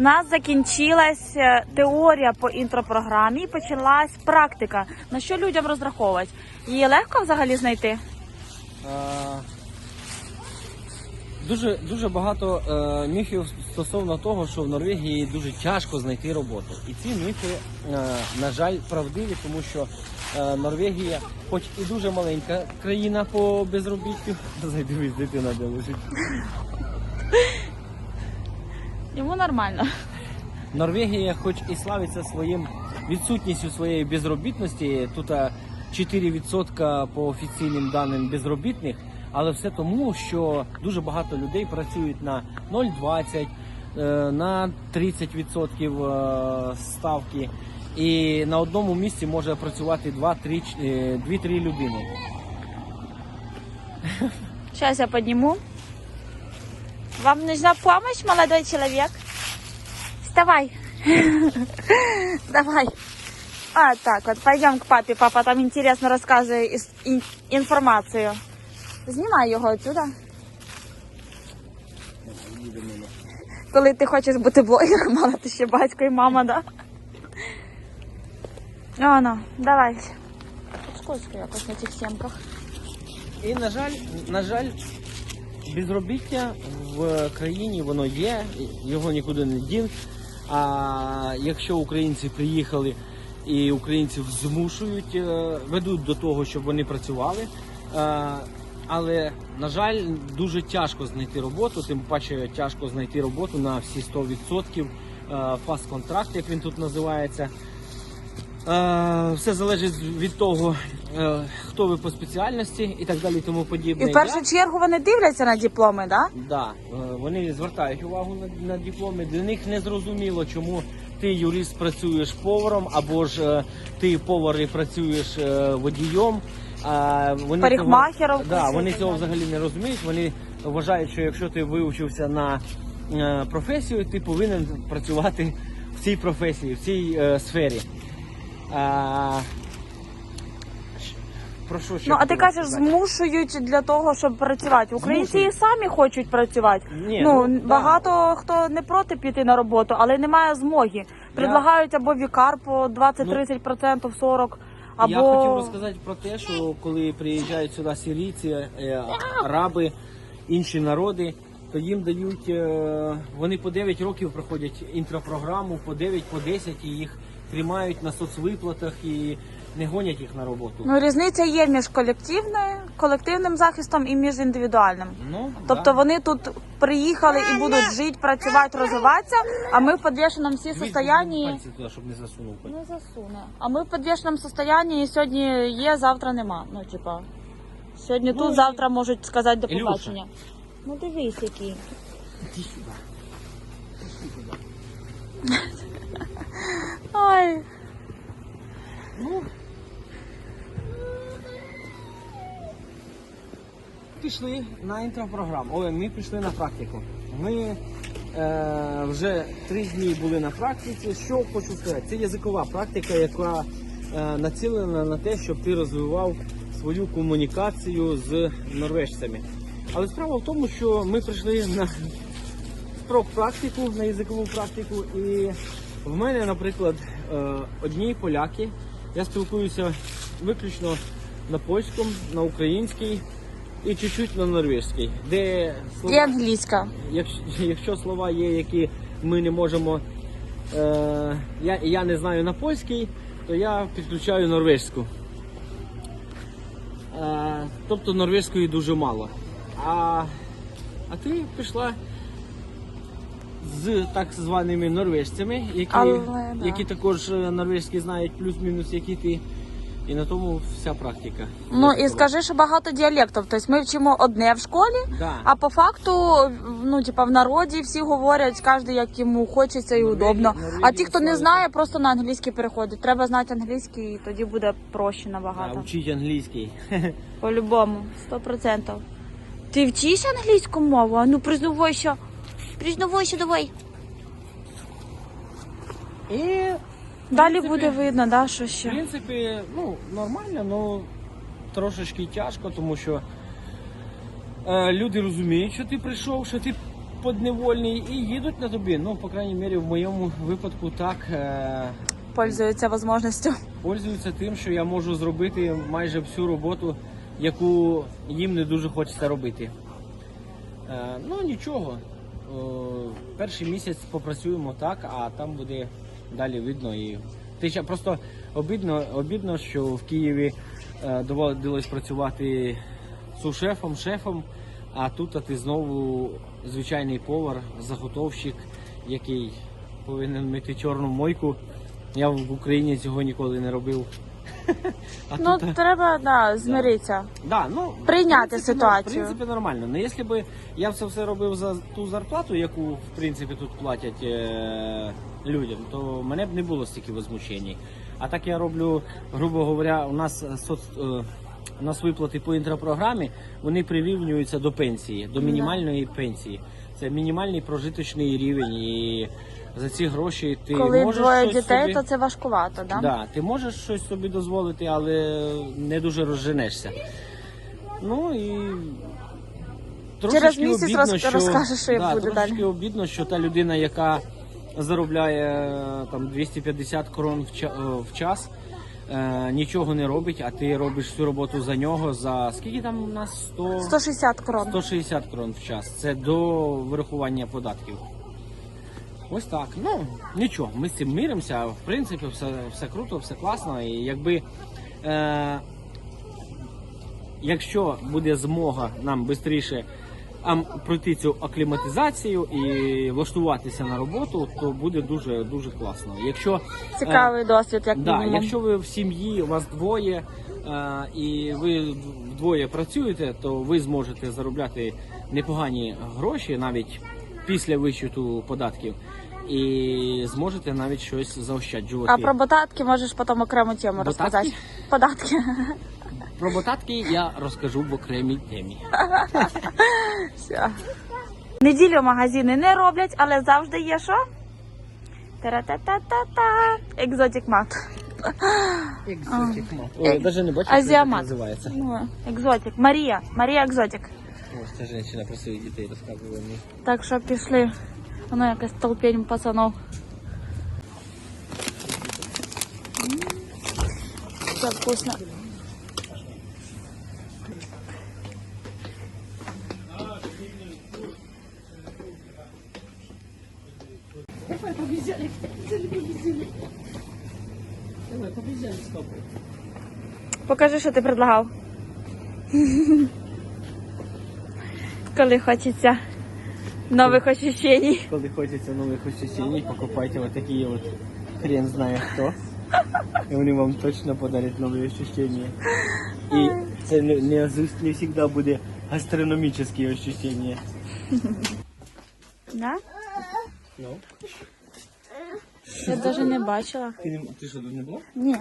Нас закінчилась е, теорія по інтропрограмі і почалась практика. На що людям розраховувати? Її легко взагалі знайти? Е, Дуже, дуже багато е, міфів стосовно того, що в Норвегії дуже тяжко знайти роботу. І ці міфи, е, на жаль, правдиві, тому що е, Норвегія, хоч і дуже маленька країна по безробіттю, зайдивись, дитина де лежить. Йому нормально. Норвегія, хоч і славиться своїм відсутністю своєї безробітності, тут 4% по офіційним даним безробітних, але все тому, що дуже багато людей працюють на 0,20, е, на 30% е, ставки. І на одному місці може працювати 2-3 е, 2-3 людини. Сейчас я подниму. Вам нужна помощь, молодой человек? Вставай. Давай. А, так вот, пойдем к папе. Папа там интересно рассказывает ис- ин- информацию. Знімай його отсюда. Коли ти хочеш бути блогером, але ти ще батько і мама, да? О, ну, давай. Скользко якось на цих сімках. І на жаль, на жаль, безробіття в країні воно є, його нікуди не дінь. А якщо українці приїхали і українців змушують, е, ведуть до того, щоб вони працювали. е, Але, на жаль, дуже тяжко знайти роботу, тим паче тяжко знайти роботу на всі 100%. е, Фаст-контракт, як він тут називається. Все залежить від того, е, хто ви по спеціальності і так далі, і тому подібне. І в першу чергу вони дивляться на дипломи, да? Да, е, вони звертають увагу на, на дипломи. Для них не зрозуміло, чому ти юрист працюєш поваром, або ж е, ти повар і працюєш е, водієм. А вони Парикмахером цього, да, вони цього взагалі не розуміють. Вони вважають, що якщо ти вивчився на е, професію, ти повинен працювати в цій професії, в цій е, сфері. А, про що ще Ну, а ти хотіла кажеш, сказати? змушують для того, щоб працювати. Українці і Змушують. самі хочуть працювати. Ні, ну, ну, да. багато хто не проти піти на роботу, але немає змоги. Предлагають або вікар по 20-30%, 40%, або Я хотів розказати про те, що коли приїжджають сюди сирійці, е, араби, інші народи, то їм дають, е, вони по 9 років проходять інтропрограму, по 9, по 10 і їх тримають на соцвиплатах і не гонять їх на роботу. ну, різниця є між колективною, колективним захистом і між індивідуальним. Ну, Тобто да. вони тут приїхали і будуть жити, працювати, розвиватися, а ми в підвішеному всі состоянні. пальці туди, щоб не засунув. Не засуне. А ми в підвішеному состоянні і сьогодні є, завтра нема. Ну, типа, сьогодні Ну, тут, і- завтра можуть сказати до Ілюша. побачення. Ну дивись, який. Іди сюди. Іди сюди. Ой. Ну. Пішли на інтропрограму. Ой, ми пішли на практику. Ми е, вже три дні були на практиці. Що хочу сказати? Це язикова практика, яка е, націлена на те, щоб ти розвивав свою комунікацію з норвежцями. Але справа в тому, що ми прийшли на про практику, на язикову практику. І в мене, наприклад, е, одні поляки. Я спілкуюся виключно на польському, на українській і чуть-чуть на норвезькій. Де І слова, англійська. якщо, якщо слова є, які ми не можемо, е, я, я не знаю на польській, то я підключаю норвезьку. Е, тобто норвезької дуже мало. А, а ти пішла з так званими норвежцями, які, Але, да. які також е, норвезькі знають плюс-мінус, які ти. І на тому вся практика. Ну і скажи, що багато діалектів. Тобто ми вчимо одне в школі, Да. а по факту, ну типа в народі всі говорять, кожен як йому хочеться і удобно. А ті, хто не знає, просто на англійський переходить. Треба знати англійський, і тоді буде проще набагато. вчить англійський. По-любому, сто процентів. Ти вчиш англійську мову? А ну признавайся. Признавайся, давай. І Далі буде видно, да, що в ще. принципі, ну, нормально, ну трошечки тяжко, тому що е, люди розуміють, що ти прийшов, що ти подневольний і їдуть на тобі. Ну, по крайній мірі, в моєму випадку так. Е- Пользуються можливістю. пользуються тим, що я можу зробити майже всю роботу, яку їм не дуже хочеться робити. Е, ну нічого. Е, перший місяць попрацюємо так, а там буде далі видно. І ти ще просто обідно, обідно, що в Києві е, доводилось працювати сушефом, шефом, а тут а ти знову звичайний повар, заготовщик, який повинен мити чорну мойку. Я в Україні цього ніколи не робив. А Ну, тут, треба да, змиритися. Да, ну, Прийняти в принципі, ситуацію. В принципі, нормально. Ну, якщо б я це все робив за ту зарплату, яку в принципі тут платять е- людям, то мене б не було стільки возмущень. А так я роблю, грубо говоря, у нас е, соц, е, у нас виплати по інтропрограмі, вони прирівнюються до пенсії, до мінімальної пенсії. Це мінімальний прожиточний рівень. І за ці гроші ти Коли можеш двоє щось дітей, собі... то це важкувато, да? Да, ти можеш щось собі дозволити, але не дуже розженешся. Ну і Через місяць роз- розкажеш, що да, буде трошечки далі. обідно, що та людина, яка заробляє е, там 250 крон в, е, в час, е, нічого не робить, а ти робиш всю роботу за нього за скільки там у нас 100... 160 крон. 160 крон в час. Це до вирахування податків. Ось так. Ну нічого, ми з цим миримося. В принципі, все, все круто, все класно. І якби е, якщо буде змога нам швидше пройти цю акліматизацію і влаштуватися на роботу, то буде дуже дуже класно. Якщо е, Цікавий досвід, як Да, мінімум. якщо ви в сім'ї, у вас двоє, е, і ви вдвоє працюєте, то ви зможете заробляти непогані гроші навіть після вичету податків. І зможете навіть щось заощаджувати. А про ботатки можеш потім окрему тему Ботатки? розказати. Податки. Про ботатки я розкажу в окремій темі. Все. Неділю магазини не роблять, але завжди є що? Тара-та-та-та-та. Екзотик мат. Ой, я навіть не бачу, як Азіамат. називається. Ну, екзотик. Марія. Марія екзотик. Ось ця жінка про своїх дітей розказувала мені. Так що пішли. Воно якась толпень пацанов. М, Все вкусно. Давай, побіжали з тобою. Покажи, що ти предлагав. Коли хочеться нових ощущень. Коли хочеться нових ощущений, покупайте вот такие вот хрен знає хто. І вони вам точно подарять нові ощущения. І це не, не, не завжди буде гастрономічні ощущения. Да? Ну. Я навіть не бачила. Ти, не- ти що, тут не була? Ні,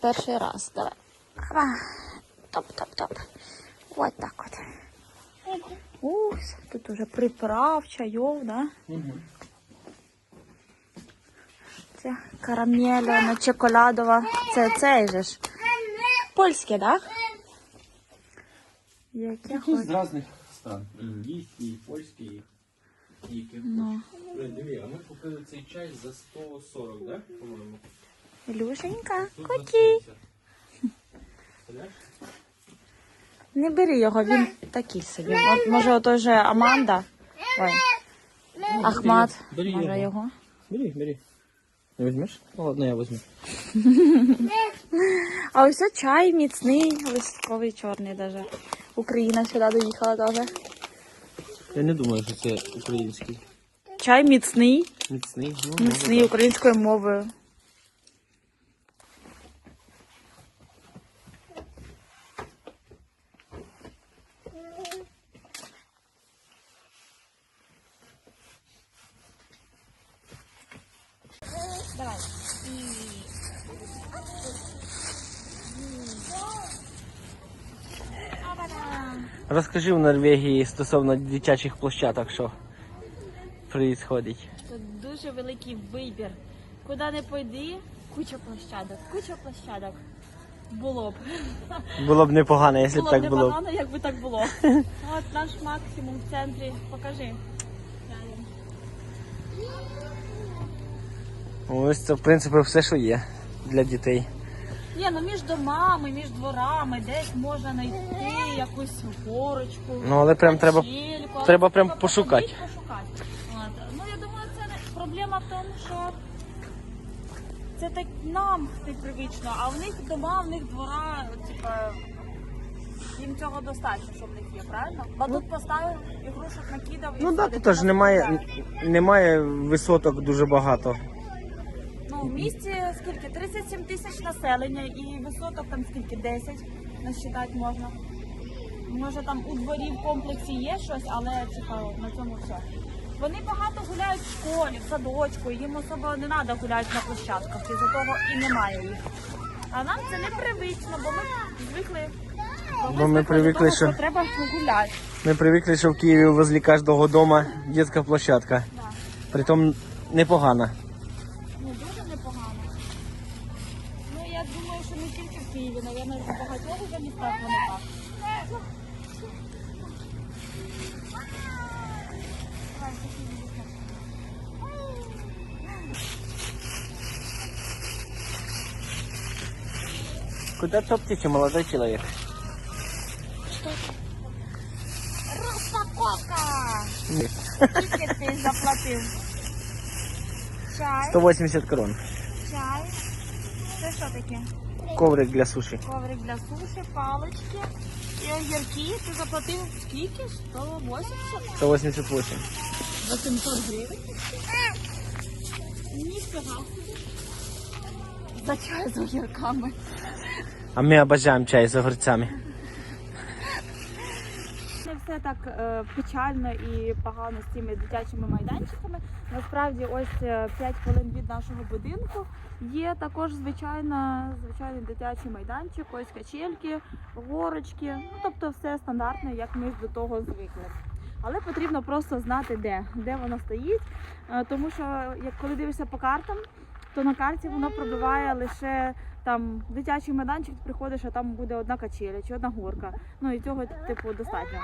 перший раз. Давай. Опа. Топ-топ-топ. Ось так от. Ух, тут уже приправ, чайов, да? Угу. Це карамельна, чоколадова. Це цей же ж. Польське, да? Яке Тут з різних стран. І індійські, і польські, і які. Ну. Диви, а ми купили цей чай за 140, да? По-моєму. 70. Представляєш? Не бери його, він такий собі. От, може, отой же Аманда. Ой. Ахмат. Бери Може його. його. Бери, бери. Не візьмеш? Ну, ладно, я візьму. А ось чай міцний, листковий чорний даже. Україна сюди доїхала теж. Я не думаю, що це український. Чай міцний, Міцний. Ну, міцний українською мовою. Розкажи в Норвегії стосовно дитячих площадок, що відбувається. Тут дуже великий вибір. Куди не пойди, куча площадок, куча площадок. Було б. Було б непогано, якщо б так було. Було б непогано, якби так було. От наш максимум в центрі. Покажи. Ось це, в принципі, все, що є для дітей. Ні, ну між домами, між дворами, десь можна знайти якусь горочку. Ну, але прям треба- качельку, треба прям треба пошукати. пошукати. От. Ну, я думаю, це не проблема в тому, що це так нам непривично, а в них дома, в них двора, типа, їм цього достатньо, що в них є, правильно? Батут поставив, ігрушок накидав і Ну так, да, тут ж немає, немає висоток дуже багато. Ну, в місті скільки? 37 тисяч населення і висоток там скільки? 10 насчитати можна. Може там у дворі в комплексі є щось, але типа, на цьому все. Вони багато гуляють в школі, в садочку, їм особо не треба гуляти на площадках, і за того і немає їх. А нам це непривично, бо ми звикли. Бо ми привикли, що- треба гуляти. Ми привикли, що в Києві возле кожного дома дитяча площадка. Да. Притом непогана. Ну, дуже непогано. Ну, я думаю, що не тільки в Києві, навіть в багатьох вже містах вони так. Куди топтите, молодой чоловік? Розпаковка! Скільки ти заплатив? Чай, 180 крон. чай. Це що таке? Коврик для суші. Коврик для суші, палички і огірки. Ти заплатив скільки? 180? 188. 800 гривень? Ніфіга. За чай з огірками. А ми обожаємо чай з огурцями. Все так е, печально і погано з цими дитячими майданчиками. Насправді, ось 5 хвилин від нашого будинку є також звичайна, звичайний дитячий майданчик, ось качельки, горочки. Ну тобто все стандартне, як ми до того звикли. Але потрібно просто знати, де, де воно стоїть. Е, Тому що як коли дивишся по картам, то на карті воно пробиває лише там дитячий майданчик, приходиш, а там буде одна качеля чи одна горка. Ну і цього типу достатньо.